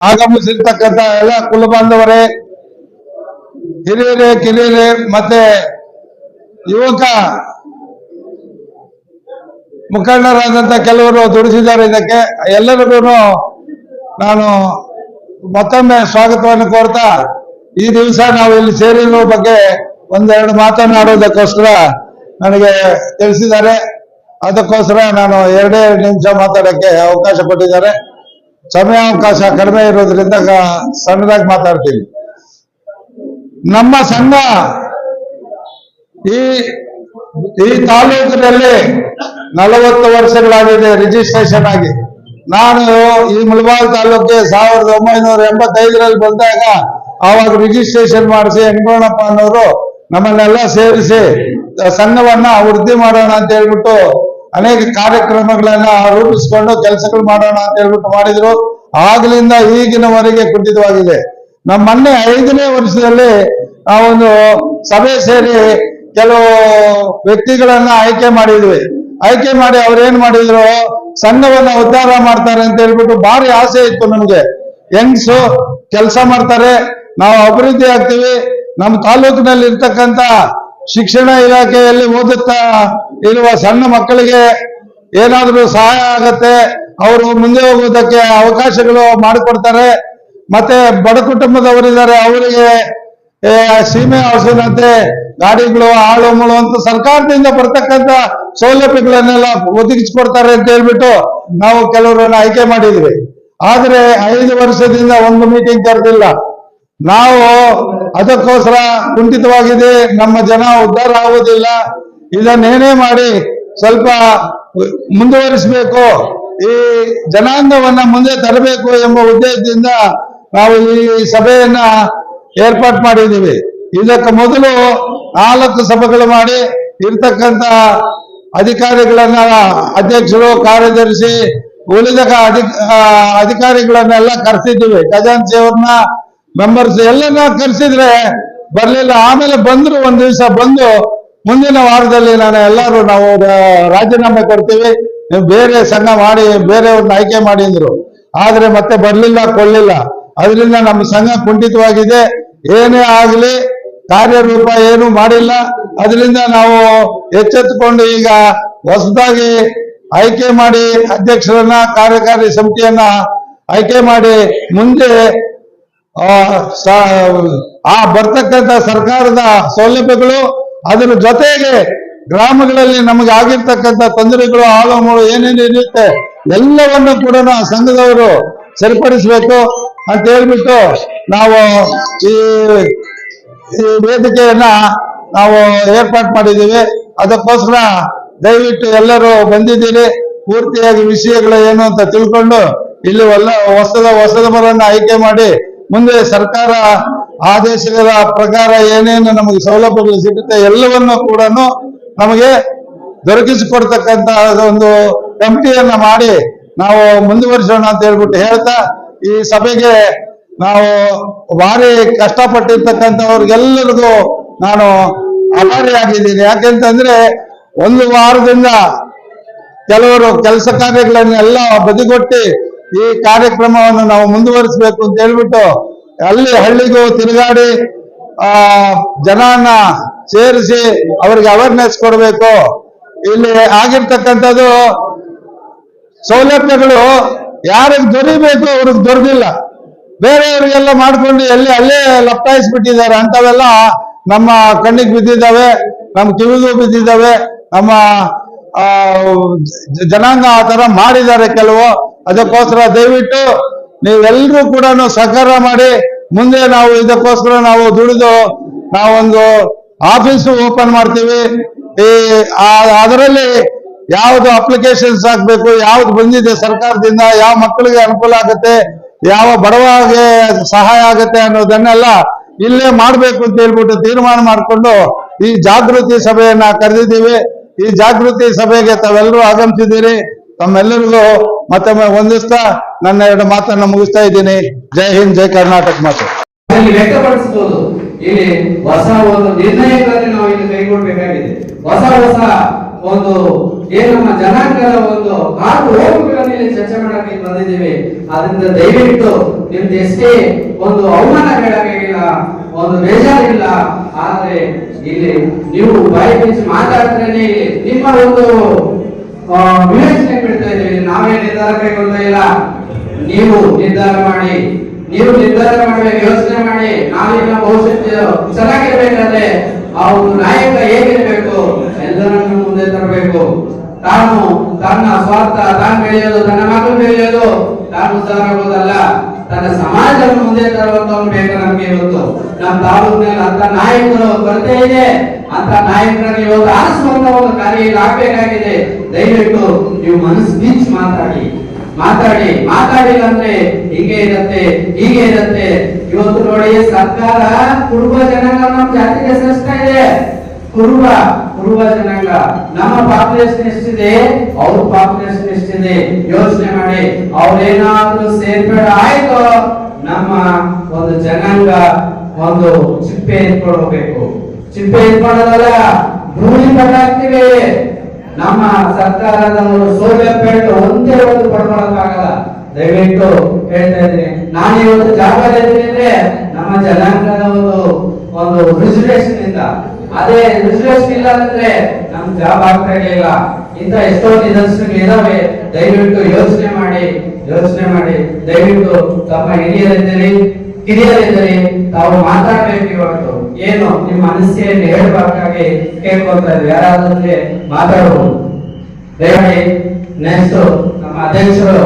ಆಗಮಿಸಿರ್ತಕ್ಕಂಥ ಎಲ್ಲ ಕುಲ ಬಾಂಧವರೇ, ಹಿರಿಯರೇ, ಕಿರಿಯರೇ, ಮತ್ತೆ ಯುವಕ ಮುಖಂಡರಾದಂತ ಕೆಲವರು ದುಡಿಸಿದ್ದಾರೆ ಇದಕ್ಕೆ. ಎಲ್ಲರಿಗೂ ನಾನು ಮತ್ತೊಮ್ಮೆ ಸ್ವಾಗತವನ್ನು ಕೋರ್ತಾ, ಈ ದಿವಸ ನಾವು ಇಲ್ಲಿ ಸೇರಿರುವ ಬಗ್ಗೆ ಒಂದೆರಡು ಮಾತನಾಡೋದಕ್ಕೋಸ್ಕರ ನನಗೆ ತಿಳಿಸಿದ್ದಾರೆ. ಅದಕ್ಕೋಸ್ಕರ ನಾನು ಎರಡೇ ನಿಮಿಷ ಮಾತಾಡಕ್ಕೆ ಅವಕಾಶ ಕೊಟ್ಟಿದ್ದಾರೆ. ಸಮಯಾವಕಾಶ ಕಡಿಮೆ ಇರೋದ್ರಿಂದ ಸಣ್ಣದಾಗಿ ಮಾತಾಡ್ತೀನಿ ನಮ್ಮ ಸಂಘ ಈ ಈ ತಾಲೂಕಿನಲ್ಲಿ ನಲವತ್ತು ವರ್ಷಗಳಾಗಿದೆ ರಿಜಿಸ್ಟ್ರೇಷನ್ ಆಗಿ. ನಾನು ಈ ಮುಳಬಾಲ್ ತಾಲೂಕಿಗೆ ಸಾವಿರದ ಒಂಬೈನೂರ ಎಂಬತ್ತೈದರಲ್ಲಿ ಬಂದಾಗ ಆವಾಗ ರಿಜಿಸ್ಟ್ರೇಷನ್ ಮಾಡಿಸಿ ಹೆಂಗೋಣಪ್ಪ ಅನ್ನೋರು ನಮ್ಮನ್ನೆಲ್ಲ ಸೇರಿಸಿ ಸಂಘವನ್ನ ವೃದ್ಧಿ ಮಾಡೋಣ ಅಂತ ಹೇಳ್ಬಿಟ್ಟು ಅನೇಕ ಕಾರ್ಯಕ್ರಮಗಳನ್ನ ರೂಪಿಸಿಕೊಂಡು ಕೆಲಸಗಳು ಮಾಡೋಣ ಅಂತ ಹೇಳ್ಬಿಟ್ಟು ಮಾಡಿದ್ರು. ಆಗ್ಲಿಂದ ಈಗಿನವರೆಗೆ ಕುಂಠಿತವಾಗಿದೆ. ನಮ್ಮ ಮೊನ್ನೆ ಐದನೇ ವರ್ಷದಲ್ಲಿ ಒಂದು ಸಭೆ ಸೇರಿ ಕೆಲವು ವ್ಯಕ್ತಿಗಳನ್ನ ಆಯ್ಕೆ ಮಾಡಿದ್ವಿ. ಆಯ್ಕೆ ಮಾಡಿ ಅವ್ರೇನ್ ಮಾಡಿದ್ರು? ಸಂಘವನ್ನ ಉದ್ಧಾರ ಮಾಡ್ತಾರೆ ಅಂತ ಹೇಳ್ಬಿಟ್ಟು ಭಾರಿ ಆಸೆ ಇತ್ತು ನಮ್ಗೆ. ಹೆಂಗ್ಸು ಕೆಲಸ ಮಾಡ್ತಾರೆ. ನಾವು ಅಭಿವೃದ್ಧಿ ಆಗ್ತೀವಿ. ನಮ್ಮ ತಾಲೂಕಿನಲ್ಲಿ ಇರ್ತಕ್ಕಂತ ಶಿಕ್ಷಣ ಇಲಾಖೆಯಲ್ಲಿ ಓದುತ್ತಾ ಇರುವ ಸಣ್ಣ ಮಕ್ಕಳಿಗೆ ಏನಾದರೂ ಸಹಾಯ ಆಗತ್ತೆ, ಅವರು ಮುಂದೆ ಹೋಗುವುದಕ್ಕೆ ಅವಕಾಶಗಳು ಮಾಡಿಕೊಡ್ತಾರೆ. ಮತ್ತೆ ಬಡ ಕುಟುಂಬದವರಿದ್ದಾರೆ, ಅವರಿಗೆ ಸೀಮೆ ಹಸುನಂತೆ ಗಾಡಿಗಳು, ಆಳು, ಮುಳು ಅಂತ ಸರ್ಕಾರದಿಂದ ಬರ್ತಕ್ಕಂತ ಸೌಲಭ್ಯಗಳನ್ನೆಲ್ಲ ಒದಗಿಸಿಕೊಡ್ತಾರೆ ಅಂತ ಹೇಳ್ಬಿಟ್ಟು ನಾವು ಕೆಲವರನ್ನ ಆಯ್ಕೆ ಮಾಡಿದ್ವಿ. ಆದ್ರೆ ಐದು ವರ್ಷದಿಂದ ಒಂದು ಮೀಟಿಂಗ್ ಕರೆದಿಲ್ಲ ನಾವು ಅದಕ್ಕೋಸ್ಕರ ಕುಂಠಿತವಾಗಿದೆ. ನಮ್ಮ ಜನ ಉದ್ಧಾರ ಆಗುವುದಿಲ್ಲ. ಇದನ್ನೇನೇ ಮಾಡಿ ಸ್ವಲ್ಪ ಮುಂದುವರಿಸಬೇಕು. ಈ ಜನಾಂಗವನ್ನ ಮುಂದೆ ತರಬೇಕು ಎಂಬ ಉದ್ದೇಶದಿಂದ ನಾವು ಈ ಸಭೆಯನ್ನ ಏರ್ಪಾಟ್ ಮಾಡಿದ್ದೀವಿ. ಇದಕ್ಕೆ ಮೊದಲು ನಾಲ್ಕು ಸಭೆಗಳು ಮಾಡಿ ಇರ್ತಕ್ಕಂತ ಅಧಿಕಾರಿಗಳನ್ನ ಅಧ್ಯಕ್ಷರು, ಕಾರ್ಯದರ್ಶಿ, ಉಳಿದ ಅಧಿಕಾರಿಗಳನ್ನೆಲ್ಲ ಕರೆಸಿದ್ದೀವಿ. ಖಜಾಂಚಿಯವ್ರನ್ನ ಮೆಂಬರ್ಸ್ ಎಲ್ಲನ ಕರೆಸಿದ್ರೆ ಬರ್ಲಿಲ್ಲ. ಆಮೇಲೆ ಬಂದ್ರು, ಒಂದ್ ದಿವಸ ಬಂದು ಮುಂದಿನ ವಾರದಲ್ಲಿ ನಾನು ಎಲ್ಲರೂ ನಾವು ರಾಜೀನಾಮೆ ಕೊಡ್ತೀವಿ. ನೀವು ಬೇರೆ ಸಂಘ ಮಾಡಿ ಬೇರೆಯವ್ರನ್ನ ಆಯ್ಕೆ ಮಾಡಿದ್ರು ಆದ್ರೆ ಮತ್ತೆ ಬರ್ಲಿಲ್ಲ ಕೊಳ್ಳಿಲ್ಲ ಅದರಿಂದ ನಮ್ಮ ಸಂಘ ಕುಂಠಿತವಾಗಿದೆ. ಏನೇ ಆಗ್ಲಿ, ಕಾರ್ಯರೂಪ ಏನು ಮಾಡಿಲ್ಲ. ಅದರಿಂದ ನಾವು ಎಚ್ಚೆತ್ತುಕೊಂಡು ಈಗ ಹೊಸದಾಗಿ ಆಯ್ಕೆ ಮಾಡಿ ಅಧ್ಯಕ್ಷರನ್ನ, ಕಾರ್ಯಕಾರಿ ಸಮಿತಿಯನ್ನ ಆಯ್ಕೆ ಮಾಡಿ ಮುಂದೆ ಆ, ಬರ್ತಕ್ಕಂಥ ಸರ್ಕಾರದ ಸೌಲಭ್ಯಗಳು ಅದರ ಜೊತೆಗೆ ಗ್ರಾಮಗಳಲ್ಲಿ ನಮಗೆ ಆಗಿರ್ತಕ್ಕಂಥ ತೊಂದರೆಗಳು ಆಳಮೂಳು ಏನೇನು ಇರುತ್ತೆ ಎಲ್ಲವನ್ನು ಕೂಡ ಸಂಘದವರು ಸರಿಪಡಿಸಬೇಕು ಅಂತ ಹೇಳ್ಬಿಟ್ಟು ನಾವು ಈ ಈ ವೇದಿಕೆಯನ್ನ ನಾವು ಏರ್ಪಾಟ್ ಮಾಡಿದ್ದೀವಿ. ಅದಕ್ಕೋಸ್ಕರ ದಯವಿಟ್ಟು ಎಲ್ಲರೂ ಬಂದಿದ್ದೀರಿ. ಪೂರ್ತಿಯಾಗಿ ವಿಷಯಗಳು ಏನು ಅಂತ ತಿಳ್ಕೊಂಡು ಇಲ್ಲಿ ಎಲ್ಲ ಹೊಸದ ಹೊಸದವರನ್ನ ಆಯ್ಕೆ ಮಾಡಿ ಮುಂದೆ ಸರ್ಕಾರ ಆದೇಶಗಳ ಪ್ರಕಾರ ಏನೇನು ನಮಗೆ ಸೌಲಭ್ಯಗಳು ಸಿಗುತ್ತೆ ಎಲ್ಲವನ್ನು ಕೂಡ ನಮಗೆ ದೊರಕಿಸಿಕೊಡ್ತಕ್ಕಂತ ಒಂದು ಕಮಿಟಿಯನ್ನ ಮಾಡಿ ನಾವು ಮುಂದುವರಿಸೋಣ ಅಂತ ಹೇಳ್ಬಿಟ್ಟು ಹೇಳ್ತಾ ಈ ಸಭೆಗೆ ನಾವು ಭಾರಿ ಕಷ್ಟಪಟ್ಟಿರ್ತಕ್ಕಂಥವ್ರಿಗೆಲ್ಲರಿಗೂ ನಾನು ಆಭಾರಿಯಾಗಿದ್ದೀನಿ ಯಾಕೆಂತಂದ್ರೆ ಒಂದು ವಾರದಿಂದ ಕೆಲವರು ಕೆಲಸ ಕಾರ್ಯಗಳನ್ನೆಲ್ಲ ಬದಿಗೊಟ್ಟಿ ಈ ಕಾರ್ಯಕ್ರಮವನ್ನು ನಾವು ಮುಂದುವರಿಸಬೇಕು ಅಂತ ಹೇಳ್ಬಿಟ್ಟು ಅಲ್ಲಿ ಹಳ್ಳಿಗೂ ತಿರುಗಾಡಿ, ಆ, ಜನನ ಸೇರಿಸಿ ಅವರಿಗೆ ಅವೇರ್ನೆಸ್ ಕೊಡಬೇಕು. ಇಲ್ಲಿ ಆಗಿರ್ತಕ್ಕಂಥದ್ದು ಸೌಲಭ್ಯಗಳು ಯಾರಿಗೆ ದೊರಿಬೇಕು ಅವ್ರಿಗೆ ದೊರೆದಿಲ್ಲ. ಬೇರೆಯವರಿಗೆಲ್ಲ ಮಾಡ್ಕೊಂಡು ಎಲ್ಲಿ ಅಲ್ಲೇ ಲಪ್ಟಾಯಿಸ್ಬಿಟ್ಟಿದ್ದಾರೆ ಅಂತವೆಲ್ಲ ನಮ್ಮ ಕಣ್ಣಿಗೆ ಬಿದ್ದಿದ್ದಾವೆ, ನಮ್ಮ ಕಿವಿಗೂ ಬಿದ್ದಿದ್ದಾವೆ, ನಮ್ಮ ಜನಾಂಗ ಆ ತರ ಮಾಡಿದ್ದಾರೆ ಕೆಲವು. ಅದಕ್ಕೋಸ್ಕರ ದಯವಿಟ್ಟು ನೀವೆಲ್ಲರೂ ಕೂಡ ಸಹಕಾರ ಮಾಡಿ ಮುಂದೆ ನಾವು ಇದಕ್ಕೋಸ್ಕರ ನಾವು ದುಡಿದು ನಾವೊಂದು ಆಫೀಸು ಓಪನ್ ಮಾಡ್ತೀವಿ. ಈ ಅದರಲ್ಲಿ ಯಾವ್ದು ಅಪ್ಲಿಕೇಶನ್ಸ್ ಹಾಕ್ಬೇಕು, ಯಾವ್ದು ಬಂದಿದೆ ಸರ್ಕಾರದಿಂದ, ಯಾವ ಮಕ್ಕಳಿಗೆ ಅನುಕೂಲ ಆಗುತ್ತೆ, ಯಾವ ಬಡವಾಗೆ ಸಹಾಯ ಆಗುತ್ತೆ ಅನ್ನೋದನ್ನೆಲ್ಲ ಇಲ್ಲೇ ಮಾಡ್ಬೇಕು ಅಂತ ಹೇಳ್ಬಿಟ್ಟು ತೀರ್ಮಾನ ಮಾಡಿಕೊಂಡು ಈ ಜಾಗೃತಿ ಸಭೆಯನ್ನ ಕರೆದಿದ್ದೀವಿ. ಈ ಜಾಗೃತಿ ಸಭೆಗೆ ತಾವೆಲ್ಲರೂ ಆಗಮಿಸಿದ್ದೀರಿ. ತಮ್ಮೆಲ್ಲರಿಗೂ ಮತ್ತೊಮ್ಮೆ ಹೊಂದಿಸ್ತಾ ನನ್ನ ಎರಡು ಮಾತನ್ನ ಮುಗಿಸ್ತಾ ಇದ್ದೀನಿ. ಜೈ ಹಿಂದ್, ಜೈ ಕರ್ನಾಟಕ ಮಾತು. ಇಲ್ಲಿ ಹೊಸ ಒಂದು ನಿರ್ಣಯಗಳನ್ನು ನಾವು ಇಲ್ಲಿ ಕೈಗೊಳ್ಳಬೇಕಾಗಿದೆ. ಹೊಸ ಹೊಸ ಒಂದು ಏನು ನಮ್ಮ ಜನಾಂಗದ ಒಂದು ಹಾಗೂ ಹೋಗುಗಳನ್ನು ಇಲ್ಲಿ ಚರ್ಚೆ ಮಾಡಕ್ಕೆ ಬಂದಿದ್ದೀವಿ. ಅದರಿಂದ ದಯವಿಟ್ಟು ನಿಮ್ದು ಎಷ್ಟೇ ಒಂದು ಅವಮಾನ ಹೇಳಕ್ಕಾಗಿಲ್ಲ ಒಂದು ಬೇಜಾರಿಲ್ಲ, ಆದ್ರೆ ಇಲ್ಲಿ ನೀವು ಬಾಯಿ ಬಿಚ್ಚಿ ಮಾತಾಡ್ತಾನೆ ನಿಮ್ಮ ಒಂದು ವಿವೇಚನೆ ಬಿಡ್ತಾ ಇದ್ದೀವಿ. ನಾವೇ ನಿರ್ಧಾರ ಕೈಗೊಳ್ತಾ ಇಲ್ಲ. ನೀವು ನಿರ್ಧಾರ ಮಾಡಿ. ನೀವು ನಿರ್ಧಾರ ಮಾಡ್ಬೇಕು ಯೋಚನೆ ಮಾಡಿ. ನಾಳಿನ ಭವಿಷ್ಯ ಚೆನ್ನಾಗಿರ್ಬೇಕಾದ್ರೆ ಆ ಒಂದು ನಾಯಕ ಹೇಗಿರ್ಬೇಕು? ಎಲ್ಲರನ್ನು ಮುಂದೆ ತರಬೇಕು. ತಾನು ತನ್ನ ಸ್ವಾರ್ಥ, ತಾನು ಬೆಳೆಯೋದು, ತನ್ನ ಮಕ್ಕಳು ಬೆಳೆಯೋದು, ತಾನು ಉದ್ಧಾರ ಆಗೋದಲ್ಲ ತನ್ನ ಸಮಾಜವನ್ನು ಮುಂದೆ ತರುವಂತ ಬೇಕು ನಮ್ಗೆ ಇವತ್ತು ನಮ್ಮ ತಾಲೂಕಿನಲ್ಲಿ ಅಂತ ನಾಯಕರು ಕೊರತೆ ಇದೆ. ಅಂತ ನಾಯಕರನ್ನು ಇವತ್ತು ಆರಿಸುವಂತ ಒಂದು ಕಾರ್ಯ ಆಗ್ಬೇಕಾಗಿದೆ. ದಯವಿಟ್ಟು ನೀವು ಮನಸ್ಸು ಬಿಚ್ಚಿ ಮಾತಾಡಿ. ಮಾತಾಡಿ. ಮಾತಾಡಿಲ್ಲ ಅಂದ್ರೆ ಹೀಗೆ ಇರತ್ತೆ ಹೀಗೆ ಇರತ್ತೆ. ಇವತ್ತು ನೋಡಿ, ಸರ್ಕಾರ ಕುರುಬ ಜನಾಂಗ ನಮ್ಮ ಜಾತಿಗೆ ಸೇರಿಸ್ತಾ ಇದೆ. ಕುರುಬ ಕುರುಬ ಜನಾಂಗ. ನಮ್ಮ ಪಾಪ್ಯುಲೇಷನ್ ಎಷ್ಟಿದೆ? ಅವ್ರ ಪಾಪ್ಯುಲೇಷನ್ ಎಷ್ಟಿದೆ? ಯೋಚನೆ ಮಾಡಿ. ಅವ್ರೇನಾದ್ರೂ ಸೇರ್ಪಡೆ ಆಯ್ತು. ನಮ್ಮ ಒಂದು ಜನಾಂಗ ಒಂದು ಚಿಪ್ಪೆ ಎತ್ಕೊಂಡು ಹೋಗ್ಬೇಕು ಚಿಪ್ಪೆ ಮಾಡೋದಲ್ಲ ಭೂಮಿ ಕಟ್ಟಾಕ್ತಿವಿ ನಮ್ಮ ಸರ್ಕಾರದ ಒಂದು ಸೌಲಭ್ಯ ಒಂದೇ ಒಂದು ಪಡ್ಕೊಳಕ್ಕಾಗಲ್ಲ. ದಯವಿಟ್ಟು ಹೇಳ್ತಾ ಇದ್ದೀನಿ. ನಾನು ಇವತ್ತು ಜಾಬ್ ಅಂದ್ರೆ ನಮ್ಮ ಜನಾಂಗದ ಒಂದು ಒಂದು ರಿಸರ್ವೇಶನ್ ಇಂದ ಅದೇ ರಿಸರ್ವೇಶನ್ ಇಲ್ಲ ಅಂದ್ರೆ ನಮ್ ಜಾಬ್ ಆಗ್ತಾ ಇರ್ಲಿಲ್ಲ ಇಂತ ಎಷ್ಟೋ ನಿದರ್ಶನಗಳು ಇದಾವೆ. ದಯವಿಟ್ಟು ಯೋಚನೆ ಮಾಡಿ ಯೋಚನೆ ಮಾಡಿ. ದಯವಿಟ್ಟು ತಮ್ಮ ಹಿರಿಯರಿದ್ದೀರಿ ಹಿರಿಯರಿದ್ದೀರಿ ತಾವು ಮಾತಾಡ್ಬೇಕು ಇವತ್ತು. ಏನು ನಿಮ್ಮ ಅನಿಸಿಕೆಯನ್ನು ಹೇಳಬೇಕಾಗಿ ಕೇಳ್ಕೊಳ್ತಾ ಇದ್ವಿ ಯಾರಾದ್ರೆ ಮಾತಾಡಬಹುದು. ದಯಮಾಡಿ ನೆಕ್ಸ್ಟ್ ನಮ್ಮ ಅಧ್ಯಕ್ಷರು